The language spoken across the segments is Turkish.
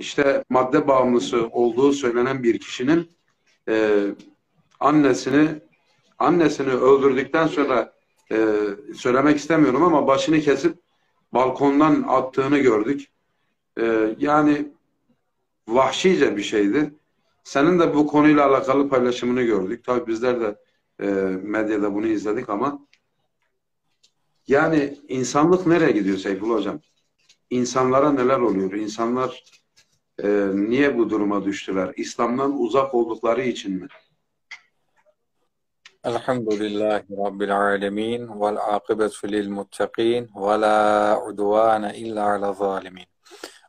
işte madde bağımlısı olduğu söylenen bir kişinin e, annesini annesini öldürdükten sonra e, söylemek istemiyorum ama başını kesip balkondan attığını gördük. E, yani vahşice bir şeydi. Senin de bu konuyla alakalı paylaşımını gördük. Tabii bizler de e, medyada bunu izledik ama yani insanlık nereye gidiyor Seyfullah Hocam? İnsanlara neler oluyor? İnsanlar e, niye bu duruma düştüler? İslam'dan uzak oldukları için mi? Elhamdülillahi Rabbil alemin vel akibetu lil muttaqin ve la udvane illa ala zalimin.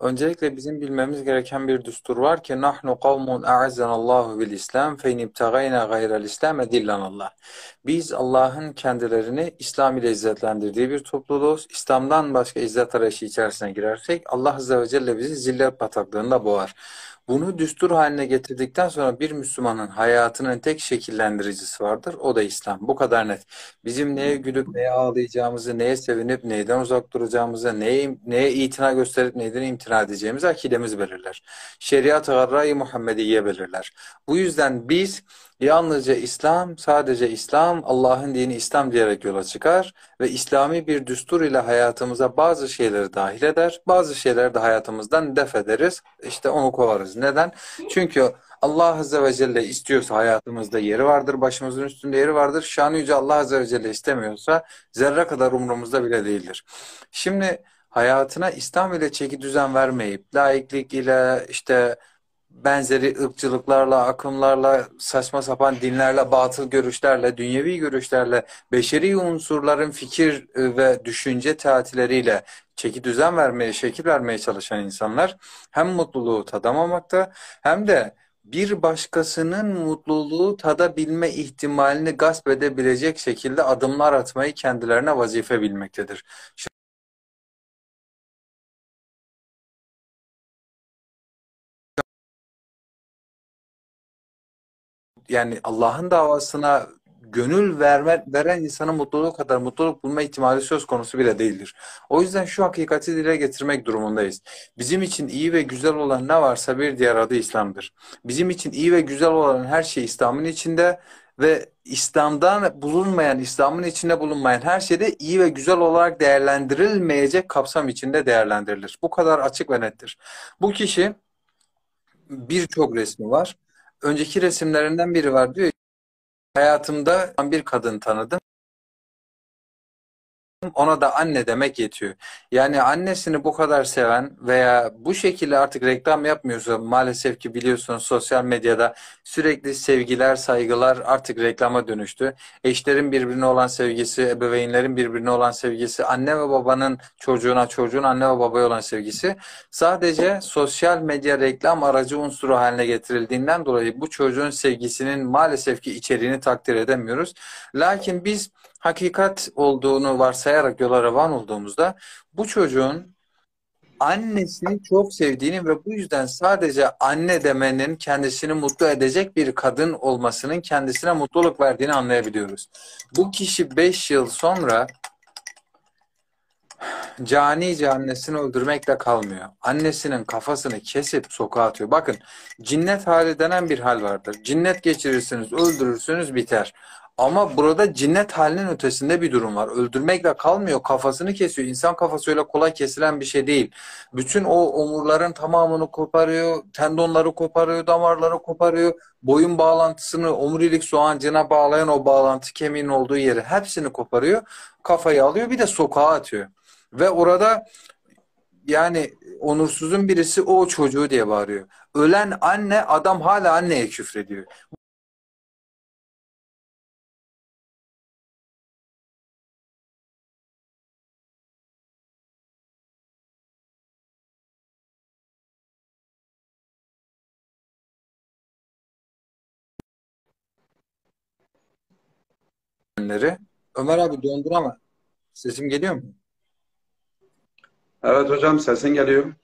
Öncelikle bizim bilmemiz gereken bir düstur var ki nahnu kavmun a'azzanallahu bil İslam fe in ibtagayna gayra'l İslam edillanallah. Biz Allah'ın kendilerini İslam ile izzetlendirdiği bir topluluğuz. İslam'dan başka izzet arayışı içerisine girersek Allah azze ve celle bizi zillet bataklığında boğar. Bunu düstur haline getirdikten sonra bir Müslümanın hayatının tek şekillendiricisi vardır. O da İslam. Bu kadar net. Bizim neye gülüp neye ağlayacağımızı, neye sevinip neyden uzak duracağımızı, neye, neye itina gösterip neyden imtina edeceğimizi akidemiz belirler. Şeriat-ı Muhammediye belirler. Bu yüzden biz Yalnızca İslam, sadece İslam, Allah'ın dini İslam diyerek yola çıkar ve İslami bir düstur ile hayatımıza bazı şeyleri dahil eder, bazı şeyleri de hayatımızdan def ederiz, işte onu kovarız. Neden? Çünkü Allah Azze ve Celle istiyorsa hayatımızda yeri vardır, başımızın üstünde yeri vardır. Şanı Yüce Allah Azze ve Celle istemiyorsa zerre kadar umurumuzda bile değildir. Şimdi hayatına İslam ile çeki düzen vermeyip, laiklik ile işte benzeri ırkçılıklarla, akımlarla, saçma sapan dinlerle, batıl görüşlerle, dünyevi görüşlerle, beşeri unsurların fikir e, ve düşünce tatileriyle çeki düzen vermeye, şekil vermeye çalışan insanlar hem mutluluğu tadamamakta hem de bir başkasının mutluluğu tadabilme ihtimalini gasp edebilecek şekilde adımlar atmayı kendilerine vazife bilmektedir. Yani Allah'ın davasına gönül verme, veren insanın mutluluğu kadar mutluluk bulma ihtimali söz konusu bile değildir. O yüzden şu hakikati dile getirmek durumundayız. Bizim için iyi ve güzel olan ne varsa bir diğer adı İslam'dır. Bizim için iyi ve güzel olan her şey İslam'ın içinde ve İslam'dan bulunmayan, İslam'ın içinde bulunmayan her şey de iyi ve güzel olarak değerlendirilmeyecek kapsam içinde değerlendirilir. Bu kadar açık ve nettir. Bu kişi birçok resmi var önceki resimlerinden biri var diyor. Hayatımda bir kadın tanıdım. Ona da anne demek yetiyor. Yani annesini bu kadar seven veya bu şekilde artık reklam yapmıyorsa maalesef ki biliyorsunuz sosyal medyada sürekli sevgiler, saygılar artık reklama dönüştü. Eşlerin birbirine olan sevgisi, ebeveynlerin birbirine olan sevgisi, anne ve babanın çocuğuna, çocuğun anne ve babaya olan sevgisi sadece sosyal medya reklam aracı unsuru haline getirildiğinden dolayı bu çocuğun sevgisinin maalesef ki içeriğini takdir edemiyoruz. Lakin biz hakikat olduğunu varsayarak yola revan olduğumuzda bu çocuğun annesini çok sevdiğini ve bu yüzden sadece anne demenin kendisini mutlu edecek bir kadın olmasının kendisine mutluluk verdiğini anlayabiliyoruz. Bu kişi 5 yıl sonra canice annesini öldürmekle kalmıyor. Annesinin kafasını kesip sokağa atıyor. Bakın cinnet hali denen bir hal vardır. Cinnet geçirirsiniz, öldürürsünüz biter. Ama burada cinnet halinin ötesinde bir durum var. Öldürmekle kalmıyor. Kafasını kesiyor. İnsan kafası öyle kolay kesilen bir şey değil. Bütün o omurların tamamını koparıyor. Tendonları koparıyor. Damarları koparıyor. Boyun bağlantısını omurilik soğancına bağlayan o bağlantı kemiğinin olduğu yeri hepsini koparıyor. Kafayı alıyor. Bir de sokağa atıyor. Ve orada yani onursuzun birisi o çocuğu diye bağırıyor. Ölen anne adam hala anneye küfrediyor. Ürünleri. Ömer abi dondur ama sesim geliyor mu? Evet hocam sesin geliyor.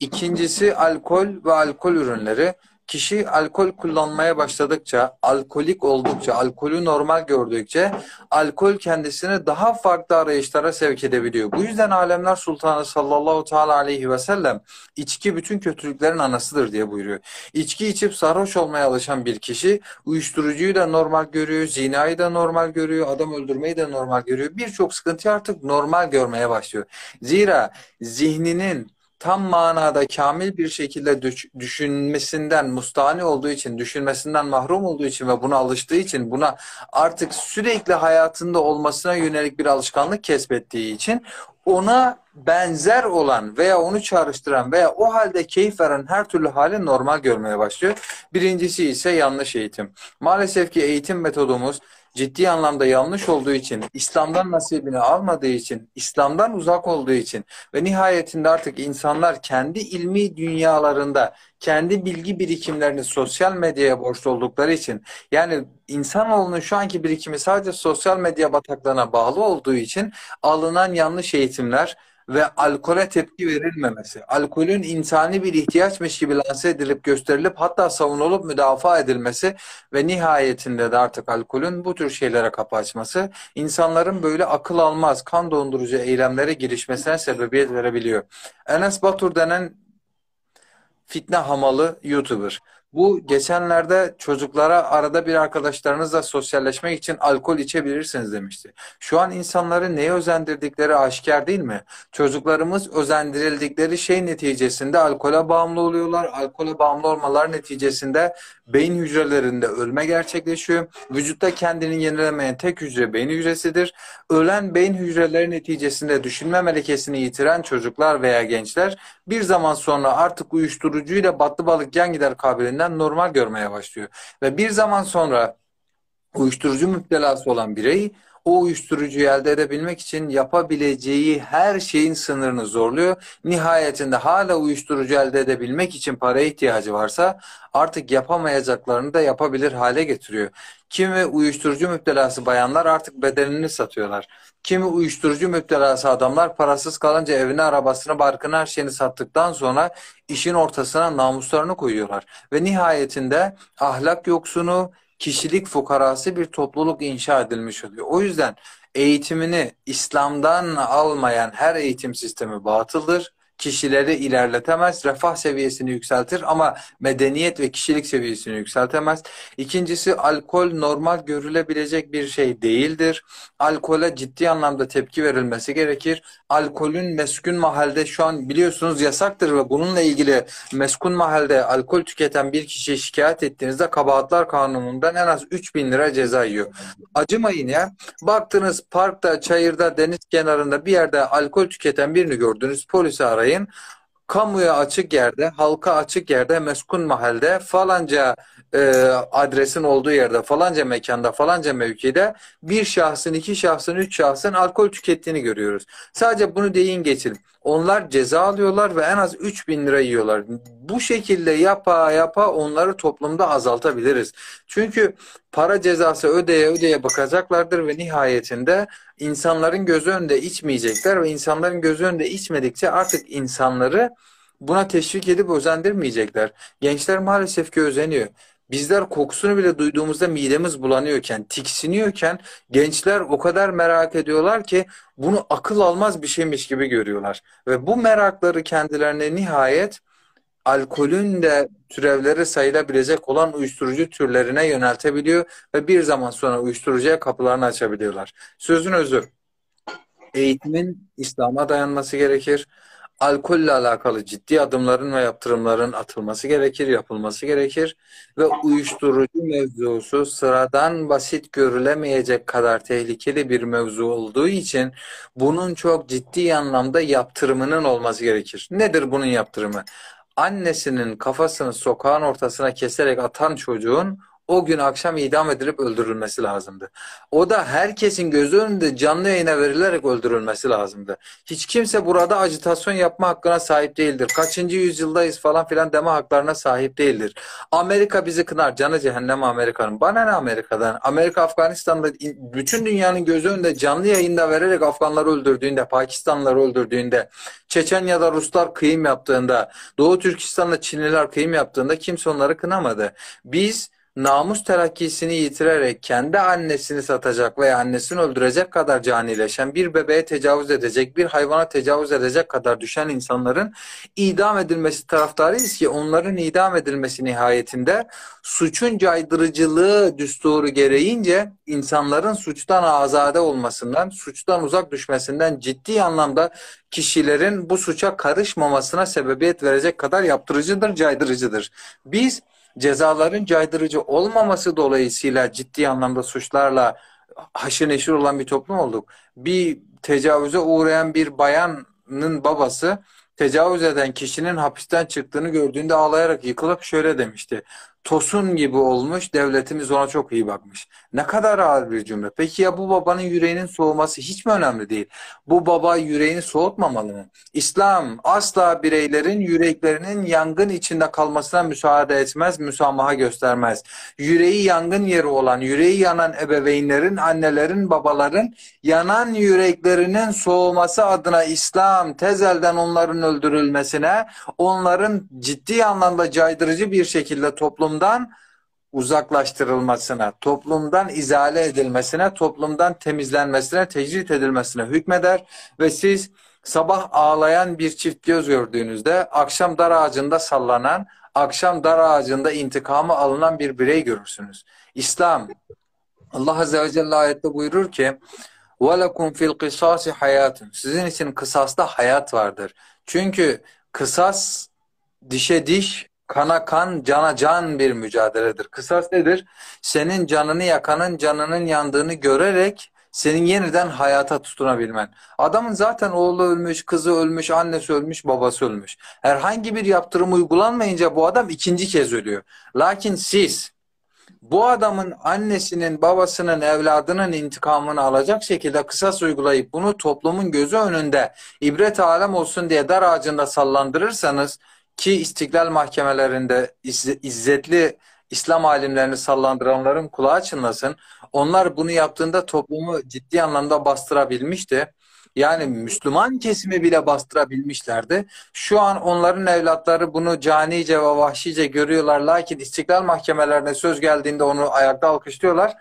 İkincisi alkol ve alkol ürünleri. Kişi alkol kullanmaya başladıkça, alkolik oldukça, alkolü normal gördükçe alkol kendisini daha farklı arayışlara sevk edebiliyor. Bu yüzden Alemler Sultanı sallallahu teala aleyhi ve sellem içki bütün kötülüklerin anasıdır diye buyuruyor. İçki içip sarhoş olmaya alışan bir kişi uyuşturucuyu da normal görüyor, zinayı da normal görüyor, adam öldürmeyi de normal görüyor. Birçok sıkıntı artık normal görmeye başlıyor. Zira zihninin tam manada kamil bir şekilde düşünmesinden mustani olduğu için, düşünmesinden mahrum olduğu için ve buna alıştığı için, buna artık sürekli hayatında olmasına yönelik bir alışkanlık kesbettiği için ona benzer olan veya onu çağrıştıran veya o halde keyif veren her türlü hali normal görmeye başlıyor. Birincisi ise yanlış eğitim. Maalesef ki eğitim metodumuz ciddi anlamda yanlış olduğu için, İslam'dan nasibini almadığı için, İslam'dan uzak olduğu için ve nihayetinde artık insanlar kendi ilmi dünyalarında kendi bilgi birikimlerini sosyal medyaya borçlu oldukları için yani insanoğlunun şu anki birikimi sadece sosyal medya bataklığına bağlı olduğu için alınan yanlış eğitimler ve alkole tepki verilmemesi, alkolün insani bir ihtiyaçmış gibi lanse edilip gösterilip hatta savunulup müdafaa edilmesi ve nihayetinde de artık alkolün bu tür şeylere kapı açması insanların böyle akıl almaz, kan dondurucu eylemlere girişmesine sebebiyet verebiliyor. Enes Batur denen fitne hamalı YouTuber. Bu geçenlerde çocuklara arada bir arkadaşlarınızla sosyalleşmek için alkol içebilirsiniz demişti. Şu an insanları neye özendirdikleri aşikar değil mi? Çocuklarımız özendirildikleri şey neticesinde alkole bağımlı oluyorlar. Alkole bağımlı olmalar neticesinde beyin hücrelerinde ölme gerçekleşiyor. Vücutta kendini yenilemeyen tek hücre beyin hücresidir. Ölen beyin hücreleri neticesinde düşünme melekesini yitiren çocuklar veya gençler bir zaman sonra artık uyuşturucuyla batlı balık can gider kabiliğinden normal görmeye başlıyor. Ve bir zaman sonra uyuşturucu müptelası olan birey o uyuşturucuyu elde edebilmek için yapabileceği her şeyin sınırını zorluyor. Nihayetinde hala uyuşturucu elde edebilmek için paraya ihtiyacı varsa artık yapamayacaklarını da yapabilir hale getiriyor. Kimi uyuşturucu müptelası bayanlar artık bedenini satıyorlar. Kimi uyuşturucu müptelası adamlar parasız kalınca evini, arabasını, barkını, her şeyini sattıktan sonra işin ortasına namuslarını koyuyorlar. Ve nihayetinde ahlak yoksunu, kişilik fukarası bir topluluk inşa edilmiş oluyor. O yüzden eğitimini İslam'dan almayan her eğitim sistemi batıldır kişileri ilerletemez, refah seviyesini yükseltir ama medeniyet ve kişilik seviyesini yükseltemez. İkincisi alkol normal görülebilecek bir şey değildir. Alkole ciddi anlamda tepki verilmesi gerekir. Alkolün meskun mahalde şu an biliyorsunuz yasaktır ve bununla ilgili meskun mahalde alkol tüketen bir kişiye şikayet ettiğinizde kabahatlar kanunundan en az 3000 lira ceza yiyor. Acımayın ya. Baktınız parkta, çayırda, deniz kenarında bir yerde alkol tüketen birini gördünüz. Polisi arayın. Kamuya açık yerde, halka açık yerde, meskun mahallede falanca e, adresin olduğu yerde, falanca mekanda, falanca mevkide bir şahsın, iki şahsın, üç şahsın alkol tükettiğini görüyoruz. Sadece bunu deyin geçin. Onlar ceza alıyorlar ve en az 3 bin lira yiyorlar. Bu şekilde yapa yapa onları toplumda azaltabiliriz. Çünkü para cezası ödeye ödeye bakacaklardır ve nihayetinde insanların gözü önünde içmeyecekler ve insanların gözü önünde içmedikçe artık insanları buna teşvik edip özendirmeyecekler. Gençler maalesef ki özeniyor. Bizler kokusunu bile duyduğumuzda midemiz bulanıyorken, tiksiniyorken gençler o kadar merak ediyorlar ki bunu akıl almaz bir şeymiş gibi görüyorlar. Ve bu merakları kendilerine nihayet alkolün de türevleri sayılabilecek olan uyuşturucu türlerine yöneltebiliyor ve bir zaman sonra uyuşturucuya kapılarını açabiliyorlar. Sözün özü, eğitimin İslam'a dayanması gerekir alkolle alakalı ciddi adımların ve yaptırımların atılması gerekir, yapılması gerekir ve uyuşturucu mevzusu sıradan basit görülemeyecek kadar tehlikeli bir mevzu olduğu için bunun çok ciddi anlamda yaptırımının olması gerekir. Nedir bunun yaptırımı? Annesinin kafasını sokağın ortasına keserek atan çocuğun o gün akşam idam edilip öldürülmesi lazımdı. O da herkesin gözü önünde canlı yayına verilerek öldürülmesi lazımdı. Hiç kimse burada ajitasyon yapma hakkına sahip değildir. Kaçıncı yüzyıldayız falan filan deme haklarına sahip değildir. Amerika bizi kınar. Canı cehennem Amerika'nın. Bana ne Amerika'dan? Amerika Afganistan'da bütün dünyanın gözü önünde canlı yayında vererek Afganları öldürdüğünde, Pakistanlıları öldürdüğünde, Çeçenya'da Ruslar kıyım yaptığında, Doğu Türkistan'da Çinliler kıyım yaptığında kimse onları kınamadı. Biz namus terakkisini yitirerek kendi annesini satacak veya annesini öldürecek kadar canileşen, bir bebeğe tecavüz edecek, bir hayvana tecavüz edecek kadar düşen insanların idam edilmesi taraftarıyız ki onların idam edilmesi nihayetinde suçun caydırıcılığı düsturu gereğince insanların suçtan azade olmasından, suçtan uzak düşmesinden ciddi anlamda kişilerin bu suça karışmamasına sebebiyet verecek kadar yaptırıcıdır, caydırıcıdır. Biz cezaların caydırıcı olmaması dolayısıyla ciddi anlamda suçlarla haşır neşir olan bir toplum olduk. Bir tecavüze uğrayan bir bayanın babası tecavüz eden kişinin hapisten çıktığını gördüğünde ağlayarak yıkılıp şöyle demişti tosun gibi olmuş, devletimiz ona çok iyi bakmış. Ne kadar ağır bir cümle. Peki ya bu babanın yüreğinin soğuması hiç mi önemli değil? Bu baba yüreğini soğutmamalı mı? İslam asla bireylerin yüreklerinin yangın içinde kalmasına müsaade etmez, müsamaha göstermez. Yüreği yangın yeri olan, yüreği yanan ebeveynlerin, annelerin, babaların yanan yüreklerinin soğuması adına İslam tezelden onların öldürülmesine, onların ciddi anlamda caydırıcı bir şekilde toplum toplumdan uzaklaştırılmasına, toplumdan izale edilmesine, toplumdan temizlenmesine, tecrit edilmesine hükmeder ve siz sabah ağlayan bir çift göz gördüğünüzde akşam dar ağacında sallanan, akşam dar ağacında intikamı alınan bir birey görürsünüz. İslam Allah Azze ve Celle ayette buyurur ki وَلَكُمْ fil الْقِصَاسِ hayatun. Sizin için kısasta hayat vardır. Çünkü kısas dişe diş, kana kan, cana can bir mücadeledir. Kısas nedir? Senin canını yakanın canının yandığını görerek senin yeniden hayata tutunabilmen. Adamın zaten oğlu ölmüş, kızı ölmüş, annesi ölmüş, babası ölmüş. Herhangi bir yaptırım uygulanmayınca bu adam ikinci kez ölüyor. Lakin siz bu adamın annesinin, babasının, evladının intikamını alacak şekilde kısas uygulayıp bunu toplumun gözü önünde ibret alem olsun diye dar ağacında sallandırırsanız ki istiklal mahkemelerinde izzetli İslam alimlerini sallandıranların kulağı çınlasın. Onlar bunu yaptığında toplumu ciddi anlamda bastırabilmişti. Yani Müslüman kesimi bile bastırabilmişlerdi. Şu an onların evlatları bunu canice ve vahşice görüyorlar. Lakin istiklal mahkemelerine söz geldiğinde onu ayakta alkışlıyorlar.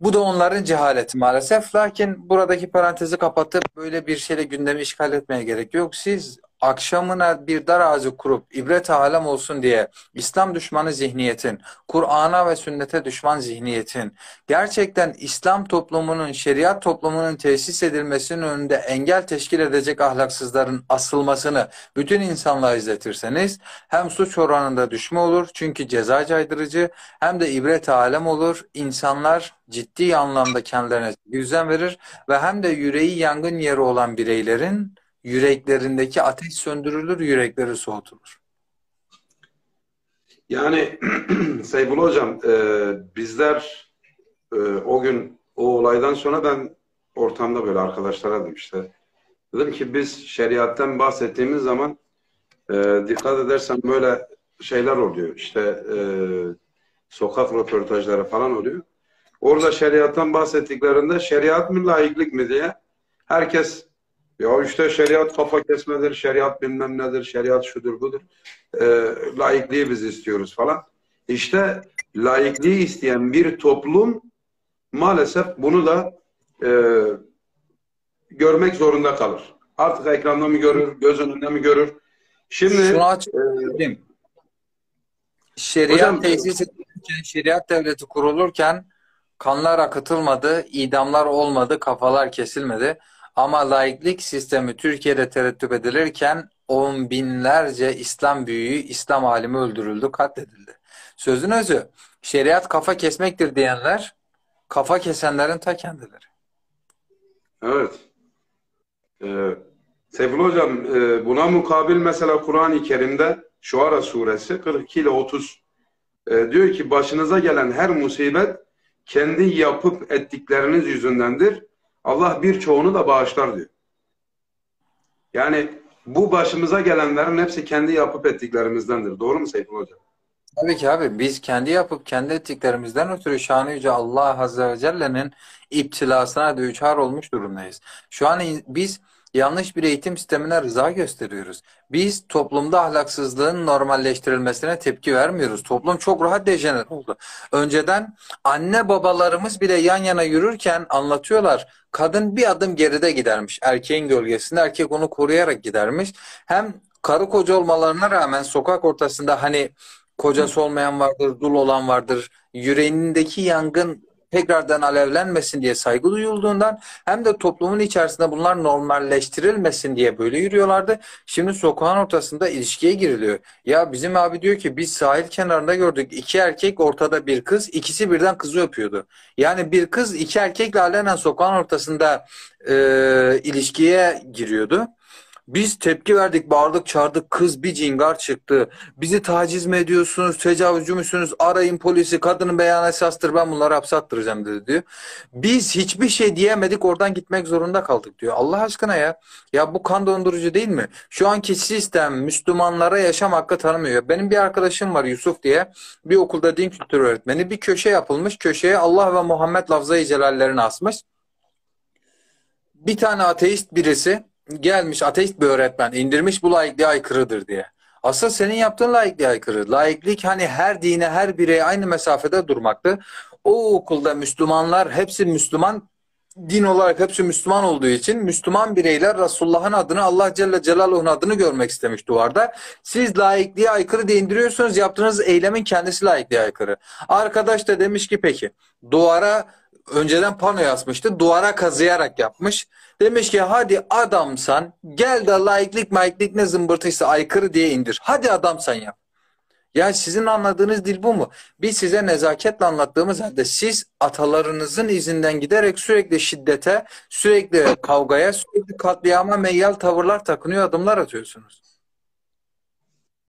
Bu da onların cehaleti maalesef. Lakin buradaki parantezi kapatıp böyle bir şeyle gündemi işgal etmeye gerek yok. Siz akşamına bir dar ağacı kurup ibret alem olsun diye İslam düşmanı zihniyetin, Kur'an'a ve sünnete düşman zihniyetin, gerçekten İslam toplumunun, şeriat toplumunun tesis edilmesinin önünde engel teşkil edecek ahlaksızların asılmasını bütün insanlığa izletirseniz hem suç oranında düşme olur çünkü ceza caydırıcı hem de ibret alem olur. İnsanlar ciddi anlamda kendilerine yüzen verir ve hem de yüreği yangın yeri olan bireylerin yüreklerindeki ateş söndürülür, yürekleri soğutulur. Yani Seyfullah Hocam e, bizler e, o gün o olaydan sonra ben ortamda böyle arkadaşlara dedim işte. Dedim ki biz şeriattan bahsettiğimiz zaman e, dikkat edersen böyle şeyler oluyor. İşte e, sokak röportajları falan oluyor. Orada şeriattan bahsettiklerinde şeriat mı laiklik mi diye herkes ya işte şeriat kafa kesmedir, şeriat bilmem nedir, şeriat şudur budur. E, laikliği biz istiyoruz falan. İşte laikliği isteyen bir toplum maalesef bunu da e, görmek zorunda kalır. Artık ekranda mı görür, göz önünde mi görür? Şimdi Şunu açıklayayım. Şeriat hocam, tesis edilirken, şeriat devleti kurulurken kanlar akıtılmadı, idamlar olmadı, kafalar kesilmedi. Ama laiklik sistemi Türkiye'de terettüp edilirken on binlerce İslam büyüğü, İslam alimi öldürüldü, katledildi. Sözün özü, şeriat kafa kesmektir diyenler, kafa kesenlerin ta kendileri. Evet. Ee, Seyfullah Hocam, e, buna mukabil mesela Kur'an-ı Kerim'de Şuara suresi 42 ile 30 e, diyor ki başınıza gelen her musibet kendi yapıp ettikleriniz yüzündendir. Allah birçoğunu da bağışlar diyor. Yani bu başımıza gelenlerin hepsi kendi yapıp ettiklerimizdendir. Doğru mu Seyfullah Hocam? Tabii ki abi biz kendi yapıp kendi ettiklerimizden ötürü şanı yüce Allah Azze ve Celle'nin iptilasına düçar olmuş durumdayız. Şu an biz yanlış bir eğitim sistemine rıza gösteriyoruz. Biz toplumda ahlaksızlığın normalleştirilmesine tepki vermiyoruz. Toplum çok rahat dejener oldu. Önceden anne babalarımız bile yan yana yürürken anlatıyorlar. Kadın bir adım geride gidermiş erkeğin gölgesinde. Erkek onu koruyarak gidermiş. Hem karı koca olmalarına rağmen sokak ortasında hani kocası olmayan vardır, dul olan vardır. Yüreğindeki yangın tekrardan alevlenmesin diye saygı duyulduğundan hem de toplumun içerisinde bunlar normalleştirilmesin diye böyle yürüyorlardı. Şimdi sokağın ortasında ilişkiye giriliyor. Ya bizim abi diyor ki biz sahil kenarında gördük. iki erkek ortada bir kız. ikisi birden kızı öpüyordu. Yani bir kız iki erkekle alenen sokağın ortasında e, ilişkiye giriyordu. Biz tepki verdik, bağırdık, çağırdık. Kız bir cingar çıktı. Bizi taciz mi ediyorsunuz, tecavüzcü müsünüz? Arayın polisi, kadının beyan esastır, ben bunları hapse attıracağım dedi diyor. Biz hiçbir şey diyemedik, oradan gitmek zorunda kaldık diyor. Allah aşkına ya. Ya bu kan dondurucu değil mi? Şu anki sistem Müslümanlara yaşam hakkı tanımıyor. Benim bir arkadaşım var Yusuf diye. Bir okulda din kültürü öğretmeni. Bir köşe yapılmış. Köşeye Allah ve Muhammed lafzayı celallerini asmış. Bir tane ateist birisi gelmiş ateist bir öğretmen indirmiş bu laikliğe aykırıdır diye. Asıl senin yaptığın laikliğe aykırı. Laiklik hani her dine, her bireye aynı mesafede durmaktı. O okulda Müslümanlar hepsi Müslüman din olarak hepsi Müslüman olduğu için Müslüman bireyler Resulullah'ın adını Allah Celle Celaluhu'nun adını görmek istemiş duvarda. Siz laikliğe aykırı diye indiriyorsunuz. Yaptığınız eylemin kendisi laikliğe aykırı. Arkadaş da demiş ki peki duvara önceden pano yazmıştı. Duvara kazıyarak yapmış. Demiş ki hadi adamsan gel de laiklik maiklik ne zımbırtıysa aykırı diye indir. Hadi adamsan yap. Ya sizin anladığınız dil bu mu? Biz size nezaketle anlattığımız halde siz atalarınızın izinden giderek sürekli şiddete, sürekli kavgaya, sürekli katliama meyyal tavırlar takınıyor adımlar atıyorsunuz.